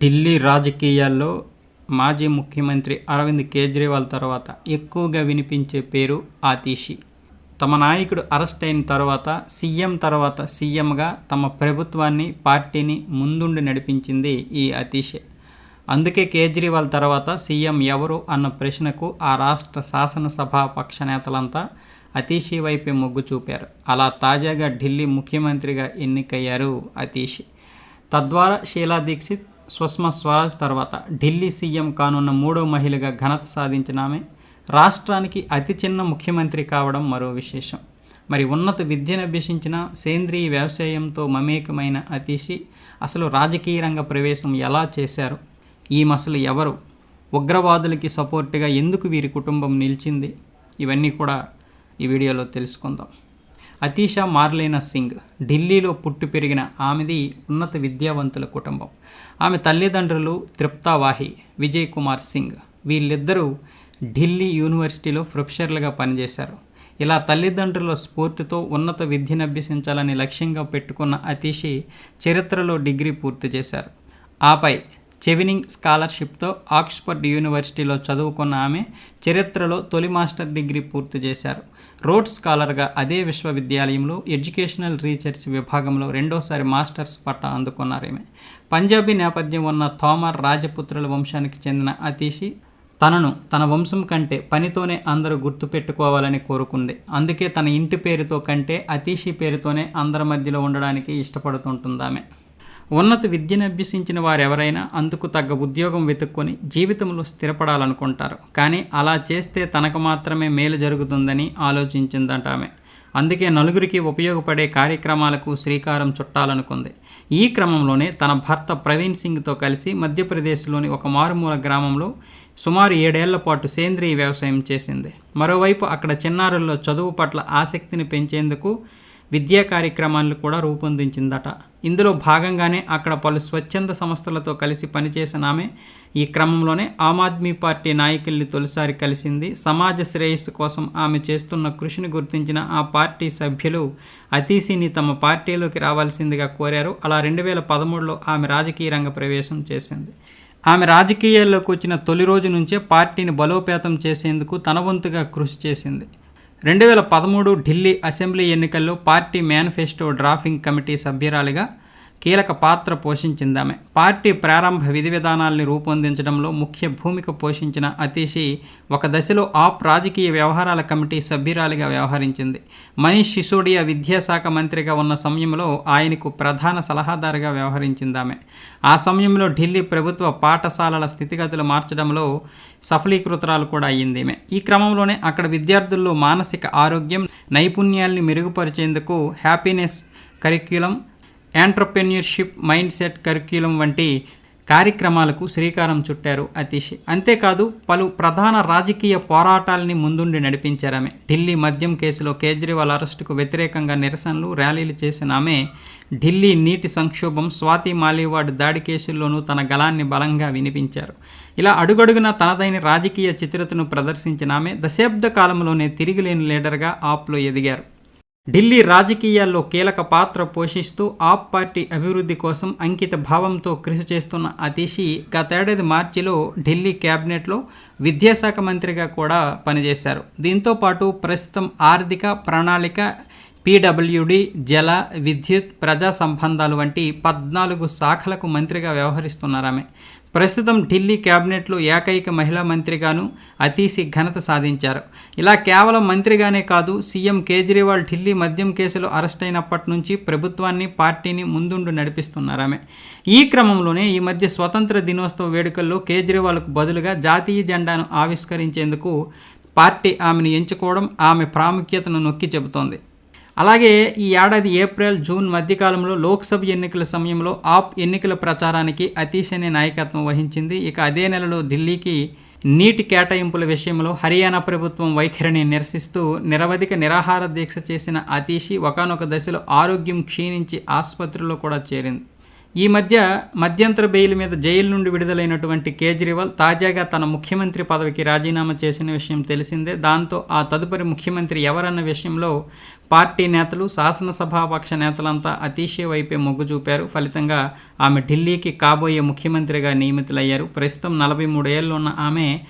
ఢిల్లీ రాజకీయాల్లో మాజీ ముఖ్యమంత్రి అరవింద్ కేజ్రీవాల్ తర్వాత ఎక్కువగా వినిపించే పేరు ఆతిషి. తమ నాయకుడు అరెస్ట్ అయిన తర్వాత సీఎం తర్వాత సీఎంగా తమ ప్రభుత్వాన్ని పార్టీని ముందుండి నడిపించింది ఈ అతీషే అందుకే కేజ్రీవాల్ తర్వాత సీఎం ఎవరు అన్న ప్రశ్నకు ఆ రాష్ట్ర శాసనసభా పక్ష నేతలంతా అతీషి వైపే మొగ్గు చూపారు. అలా తాజాగా ఢిల్లీ ముఖ్యమంత్రిగా ఎన్నికయ్యారు అతీషి తద్వారా షీలా దీక్షిత్ సుష్మా స్వరాజ్ తర్వాత ఢిల్లీ సీఎం కానున్న మూడో మహిళగా ఘనత సాధించిన ఆమె రాష్ట్రానికి అతి చిన్న ముఖ్యమంత్రి కావడం మరో విశేషం. మరి ఉన్నత విద్యను అభ్యసించిన సేంద్రీయ వ్యవసాయంతో మమేకమైన అతీషి అసలు రాజకీయ రంగ ప్రవేశం ఎలా చేశారు? ఈ మసలు ఎవరు? ఉగ్రవాదులకి సపోర్టుగా ఎందుకు వీరి కుటుంబం నిలిచింది? ఇవన్నీ కూడా ఈ వీడియోలో తెలుసుకుందాం. అతీషా మార్లేనా సింగ్ ఢిల్లీలో పుట్టి పెరిగిన ఆమెది ఉన్నత విద్యావంతుల కుటుంబం. ఆమె తల్లిదండ్రులు తృప్తావాహి విజయ్ కుమార్ సింగ్. వీళ్ళిద్దరూ ఢిల్లీ యూనివర్సిటీలో ప్రొఫెసర్లుగా పనిచేశారు. ఇలా తల్లిదండ్రుల స్ఫూర్తితో ఉన్నత విద్యను అభ్యసించాలని లక్ష్యంగా పెట్టుకున్న అతీషి చరిత్రలో డిగ్రీ పూర్తి చేశారు. ఆపై చెవినింగ్ స్కాలర్షిప్తో ఆక్స్ఫర్డ్ యూనివర్సిటీలో చదువుకున్న ఆమె చరిత్రలో తొలి మాస్టర్ డిగ్రీ పూర్తి చేశారు. రోడ్స్ స్కాలర్గా అదే విశ్వవిద్యాలయంలో ఎడ్యుకేషనల్ రీసెర్చ్ విభాగంలో రెండోసారి మాస్టర్స్ పట్టా అందుకున్నారేమె. పంజాబీ నేపథ్యం ఉన్న తోమర్ రాజపుత్రుల వంశానికి చెందిన అతీషి తనను తన వంశం కంటే పనితోనే అందరూ గుర్తుపెట్టుకోవాలని కోరుకుంది. అందుకే తన ఇంటి పేరుతో కంటే అతీషి పేరుతోనే అందరి మధ్యలో ఉండడానికి ఇష్టపడుతుంటుందామె. ఉన్నత విద్యను అభ్యసించిన వారెవరైనా అందుకు తగ్గ ఉద్యోగం వెతుక్కొని జీవితంలో స్థిరపడాలనుకుంటారు. కానీ అలా చేస్తే తనకు మాత్రమే మేలు జరుగుతుందని ఆలోచించిందట ఆమె. అందుకే నలుగురికి ఉపయోగపడే కార్యక్రమాలకు శ్రీకారం చుట్టాలనుకుంది. ఈ క్రమంలోనే తన భర్త ప్రవీణ్ సింగ్తో కలిసి మధ్యప్రదేశ్లోని ఒక మారుమూల గ్రామంలో సుమారు ఏడేళ్ళ పాటు సేంద్రీయ వ్యవసాయం చేసింది. మరోవైపు అక్కడ చిన్నారుల్లో చదువు పట్ల ఆసక్తిని పెంచేందుకు విద్యా కార్యక్రమాలను కూడా రూపొందించిందట. ఇందులో భాగంగానే అక్కడ పలు స్వచ్ఛంద సంస్థలతో కలిసి పనిచేసిన ఆమె ఈ క్రమంలోనే ఆమ్ ఆద్మీ పార్టీ నాయకుల్ని తొలిసారి కలిసింది. సమాజ శ్రేయస్సు కోసం ఆమె చేస్తున్న కృషిని గుర్తించిన ఆ పార్టీ సభ్యులు అతీసిని తమ పార్టీలోకి రావాల్సిందిగా కోరారు. అలా రెండు వేల పదమూడులో ఆమె రాజకీయ రంగ ప్రవేశం చేసింది. ఆమె రాజకీయాల్లోకి వచ్చిన తొలి రోజు నుంచే పార్టీని బలోపేతం చేసేందుకు తన వంతుగా కృషి చేసింది. రెండు వేల పదమూడు ఢిల్లీ అసెంబ్లీ ఎన్నికల్లో పార్టీ మేనిఫెస్టో డ్రాఫింగ్ కమిటీ సభ్యురాలిగా కీలక పాత్ర పోషించిందామె. పార్టీ ప్రారంభ విధి విధానాల్ని రూపొందించడంలో ముఖ్య భూమిక పోషించిన అతీషి ఒక దశలో ఆప్ రాజకీయ వ్యవహారాల కమిటీ సభ్యురాలిగా వ్యవహరించింది. మనీష్ సిసోడియా విద్యాశాఖ మంత్రిగా ఉన్న సమయంలో ఆయనకు ప్రధాన సలహాదారుగా వ్యవహరించిందామె. ఆ సమయంలో ఢిల్లీ ప్రభుత్వ పాఠశాలల స్థితిగతులు మార్చడంలో సఫలీకృతరాలు కూడా అయ్యింది ఈ క్రమంలోనే అక్కడ విద్యార్థుల్లో మానసిక ఆరోగ్యం నైపుణ్యాల్ని మెరుగుపరిచేందుకు happiness curriculum entrepreneurship mindset curriculum వంటి కార్యక్రమాలకు శ్రీకారం చుట్టారు అతీష్. అంతేకాదు పలు ప్రధాన రాజకీయ పోరాటాలని ముందుండి నడిపించారు ఆమె ఢిల్లీ మద్యం కేసులో కేజ్రీవాల్ అరెస్టుకు వ్యతిరేకంగా నిరసనలు ర్యాలీలు చేసిన ఆమె ఢిల్లీ నీటి సంక్షోభం స్వాతి మాలీవాడ్ దాడి కేసుల్లోనూ తన గలాన్ని బలంగా వినిపించారు. ఇలా అడుగడుగున తనదైన రాజకీయ చిత్రతను ప్రదర్శించిన ఆమె దశాబ్ద కాలంలోనే తిరిగిలేని లీడర్గా ఆప్లో ఎదిగారు. ఢిల్లీ రాజకీయాల్లో కీలక పాత్ర పోషిస్తూ ఆప్ పార్టీ అభివృద్ధి కోసం అంకిత భావంతో కృషి చేస్తున్న అతిషి గతేడాది మార్చిలో ఢిల్లీ క్యాబినెట్లో విద్యాశాఖ మంత్రిగా కూడా పనిచేశారు. దీంతో పాటు ప్రస్తుతం ఆర్థిక ప్రణాళిక పీడబ్ల్యూడి జల విద్యుత్ ప్రజా సంబంధాలు వంటి పద్నాలుగు శాఖలకు మంత్రిగా వ్యవహరిస్తున్నారు ఆమె. ప్రస్తుతం ఢిల్లీ క్యాబినెట్లో ఏకైక మహిళా మంత్రిగాను అతీసి ఘనత సాధించారు. ఇలా కేవలం మంత్రిగానే కాదు సీఎం కేజ్రీవాల్ ఢిల్లీ మద్యం కేసులో అరెస్ట్ అయినప్పటి నుంచి ప్రభుత్వాన్ని పార్టీని ముందుండు నడిపిస్తున్నారు ఆమె. ఈ క్రమంలోనే ఈ మధ్య స్వతంత్ర దినోత్సవ వేడుకల్లో కేజ్రీవాల్కు బదులుగా జాతీయ జెండాను ఆవిష్కరించేందుకు పార్టీ ఆమెను ఎంచుకోవడం ఆమె ప్రాముఖ్యతను నొక్కి చెబుతోంది. అలాగే ఈ ఏడాది ఏప్రిల్ జూన్ మధ్యకాలంలో లోక్సభ ఎన్నికల సమయంలో ఆప్ ఎన్నికల ప్రచారానికి అతీష్ అనే నాయకత్వం వహించింది. ఇక అదే నెలలో ఢిల్లీకి నీటి కేటాయింపుల విషయంలో హర్యానా ప్రభుత్వం వైఖరిని నిరసిస్తూ నిరవధిక నిరాహార దీక్ష చేసిన అతీషి ఒకనొక దశలో ఆరోగ్యం క్షీణించి ఆసుపత్రిలో కూడా చేరింది. ఈ మధ్య మధ్యంతర బెయిల్ మీద జైలు నుండి విడుదలైనటువంటి కేజ్రీవాల్ తాజాగా తన ముఖ్యమంత్రి పదవికి రాజీనామా చేసిన విషయం తెలిసిందే. దాంతో ఆ తదుపరి ముఖ్యమంత్రి ఎవరన్న విషయంలో పార్టీ నేతలు శాసనసభాపక్ష నేతలంతా అతీషే వైపే మొగ్గు చూపారు. ఫలితంగా ఆమె ఢిల్లీకి కాబోయే ముఖ్యమంత్రిగా నియమితులయ్యారు. ప్రస్తుతం నలభై మూడు ఉన్న ఆమె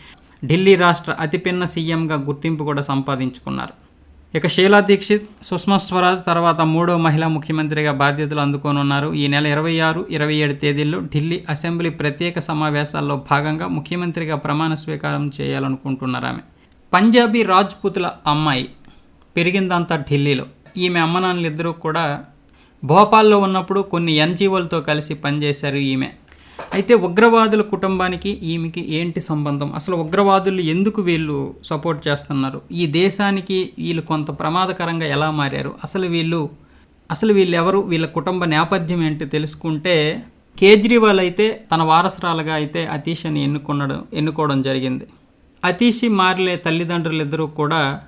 ఢిల్లీ రాష్ట్ర అతిపిన్న సీఎంగా గుర్తింపు కూడా సంపాదించుకున్నారు. ఇక షీలా దీక్షిత్ సుష్మా స్వరాజ్ తర్వాత మూడో మహిళా ముఖ్యమంత్రిగా బాధ్యతలు అందుకోనున్నారు. ఈ నెల ఇరవై ఆరు ఇరవై ఏడు తేదీల్లో ఢిల్లీ అసెంబ్లీ ప్రత్యేక సమావేశాల్లో భాగంగా ముఖ్యమంత్రిగా ప్రమాణ స్వీకారం చేయాలనుకుంటున్నారు ఆమె. పంజాబీ రాజ్పుతుల అమ్మాయి పెరిగిందంతా ఢిల్లీలో. ఈమె అమ్మనాన్నలిద్దరూ కూడా భోపాల్లో ఉన్నప్పుడు కొన్ని ఎన్జిఓలతో కలిసి పనిచేశారు ఈమె. అయితే ఉగ్రవాదుల కుటుంబానికి ఈమెకి ఏంటి సంబంధం? అసలు ఉగ్రవాదులు ఎందుకు వీళ్ళు సపోర్ట్ చేస్తున్నారు? ఈ దేశానికి వీళ్ళు కొంత ప్రమాదకరంగా ఎలా మారారు? అసలు వీళ్ళు అసలు వీళ్ళు ఎవరు వీళ్ళ కుటుంబ నేపథ్యం ఏంటి తెలుసుకుంటే కేజ్రీవాల్ అయితే తన వారసురాలుగా అయితే అతీషని ఎన్నుకున్నడం ఎన్నుకోవడం జరిగింది. అతీషి మారిలే తల్లిదండ్రులిద్దరూ కూడా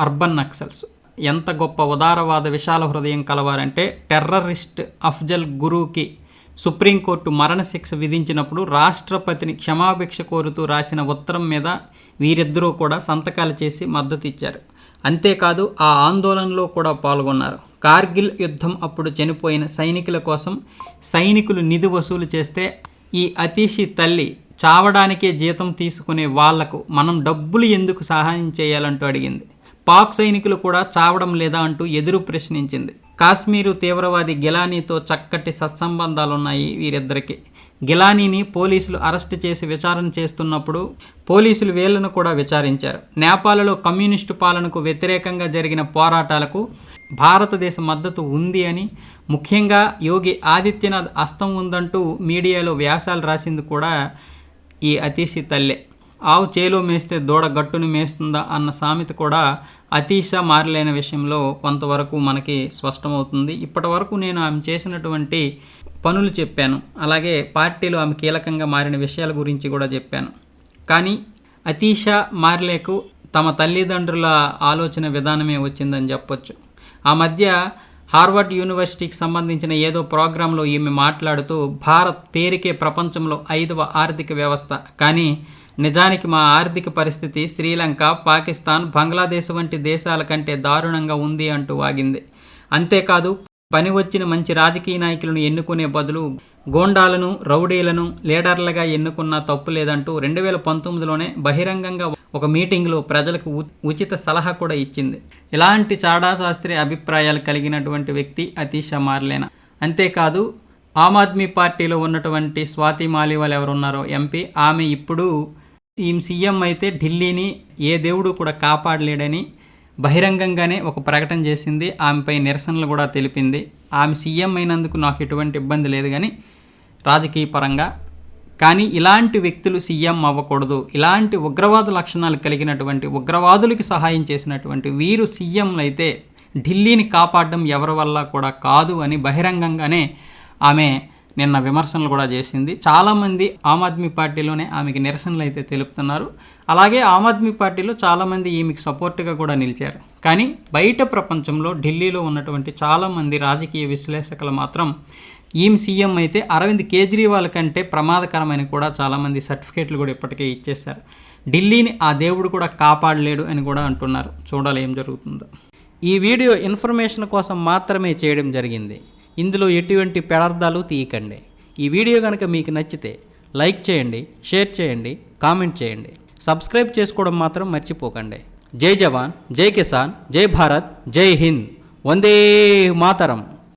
అర్బన్ నక్సల్స్. ఎంత గొప్ప ఉదారవాద విశాల హృదయం కలవారంటే టెర్రరిస్ట్ అఫ్జల్ గురుకి సుప్రీంకోర్టు మరణశిక్ష విధించినప్పుడు రాష్ట్రపతిని క్షమాభిక్ష కోరుతూ రాసిన ఉత్తరం మీద వీరిద్దరూ కూడా సంతకాలు చేసి మద్దతు ఇచ్చారు. అంతేకాదు ఆ ఆందోళనలో కూడా పాల్గొన్నారు. కార్గిల్ యుద్ధం అప్పుడు చనిపోయిన సైనికుల కోసం సైనికులు నిధి వసూలు చేస్తే ఈ అతీషి తల్లి చావడానికే జీతం తీసుకునే వాళ్ళకు మనం డబ్బులు ఎందుకు సహాయం చేయాలంటూ అడిగింది. పాక్ సైనికులు కూడా చావడం లేదా అంటూ ఎదురు ప్రశ్నించింది. కాశ్మీరు తీవ్రవాది గిలానీతో చక్కటి సత్సంబంధాలున్నాయి వీరిద్దరికి. గిలానీని పోలీసులు అరెస్ట్ చేసి విచారణ చేస్తున్నప్పుడు పోలీసులు వీళ్ళను కూడా విచారించారు. నేపాల్లో కమ్యూనిస్టు పాలనకు వ్యతిరేకంగా జరిగిన పోరాటాలకు భారతదేశ మద్దతు ఉంది అని ముఖ్యంగా యోగి ఆదిత్యనాథ్ అస్తం ఉందంటూ మీడియాలో వ్యాసాలు రాసింది కూడా ఈ అతీసి తల్లే. ఆవు చేలో మేస్తే దూడ గట్టును మేస్తుందా అన్న సామెత కూడా అతీష మారలేని విషయంలో కొంతవరకు మనకి స్పష్టమవుతుంది. ఇప్పటి వరకు నేను ఆమె చేసినటువంటి పనులు చెప్పాను. అలాగే పార్టీలో ఆమె కీలకంగా మారిన విషయాల గురించి కూడా చెప్పాను. కానీ అతీష మారలేకు తమ తల్లిదండ్రుల ఆలోచన విధానమే వచ్చిందని చెప్పొచ్చు. ఆ మధ్య హార్వర్డ్ యూనివర్సిటీకి సంబంధించిన ఏదో ప్రోగ్రాంలో ఈమె మాట్లాడుతూ భారత్ పేరుకే ప్రపంచంలో ఐదవ ఆర్థిక వ్యవస్థ. కానీ నిజానికి మా ఆర్థిక పరిస్థితి శ్రీలంక పాకిస్తాన్ బంగ్లాదేశ్ వంటి దేశాల కంటే దారుణంగా ఉంది అంటూ వాగింది అంతేకాదు పని వచ్చిన మంచి రాజకీయ నాయకులను ఎన్నుకునే బదులు గోండాలను రౌడీలను లీడర్లుగా ఎన్నుకున్న తప్పు లేదంటూ రెండు వేల పంతొమ్మిదిలోనే బహిరంగంగా ఒక మీటింగ్లో ప్రజలకు ఉ- ఉచిత సలహా కూడా ఇచ్చింది. ఇలాంటి చాడా శాస్త్రి అభిప్రాయాలు కలిగినటువంటి వ్యక్తి అతీష మార్లేనా? అంతేకాదు ఆమ్ ఆద్మీ పార్టీలో ఉన్నటువంటి స్వాతి మాలివాల్ ఎవరున్నారో ఎంపీ? ఆమె ఇప్పుడు ఈ సీఎం అయితే ఢిల్లీని ఏ దేవుడు కూడా కాపాడలేడని బహిరంగంగానే ఒక ప్రకటన చేసింది. ఆమెపై నిరసనలు కూడా తెలిపింది. ఆమె సీఎం అయినందుకు నాకు ఎటువంటి ఇబ్బంది లేదు కానీ రాజకీయ పరంగా. కానీ ఇలాంటి వ్యక్తులు సీఎం అవ్వకూడదు. ఇలాంటి ఉగ్రవాద లక్షణాలు కలిగినటువంటి ఉగ్రవాదులకి సహాయం చేసినటువంటి వీరు సీఎంలు అయితే ఢిల్లీని కాపాడడం ఎవరి వల్ల కూడా కాదు అని బహిరంగంగానే ఆమె నిన్న విమర్శనలు కూడా చేసింది. చాలామంది ఆమ్ ఆద్మీ పార్టీలోనే ఆమెకి నిరసనలు అయితే తెలుపుతున్నారు. అలాగే ఆమ్ ఆద్మీ పార్టీలో చాలామంది ఈమెకి సపోర్ట్గా కూడా నిలిచారు. కానీ బయట ప్రపంచంలో ఢిల్లీలో ఉన్నటువంటి చాలామంది రాజకీయ విశ్లేషకులు మాత్రం ఈమె సీఎం అయితే అరవింద్ కేజ్రీవాల్ కంటే ప్రమాదకరమని కూడా చాలామంది సర్టిఫికేట్లు కూడా ఇప్పటికే ఇచ్చేశారు. ఢిల్లీని ఆ దేవుడు కూడా కాపాడలేడు అని కూడా అంటున్నారు. చూడాలి ఏం జరుగుతుందో. ఈ వీడియో ఇన్ఫర్మేషన్ కోసం మాత్రమే చేయడం జరిగింది. ఇందులో ఎటువంటి పెడార్థాలు తీయకండి. ఈ వీడియో కనుక మీకు నచ్చితే లైక్ చేయండి షేర్ చేయండి కామెంట్ చేయండి. సబ్స్క్రైబ్ చేసుకోవడం మాత్రం మర్చిపోకండి. జై జవాన్ జై కిసాన్ జై భారత్ జై హింద్. వందే మాతరం.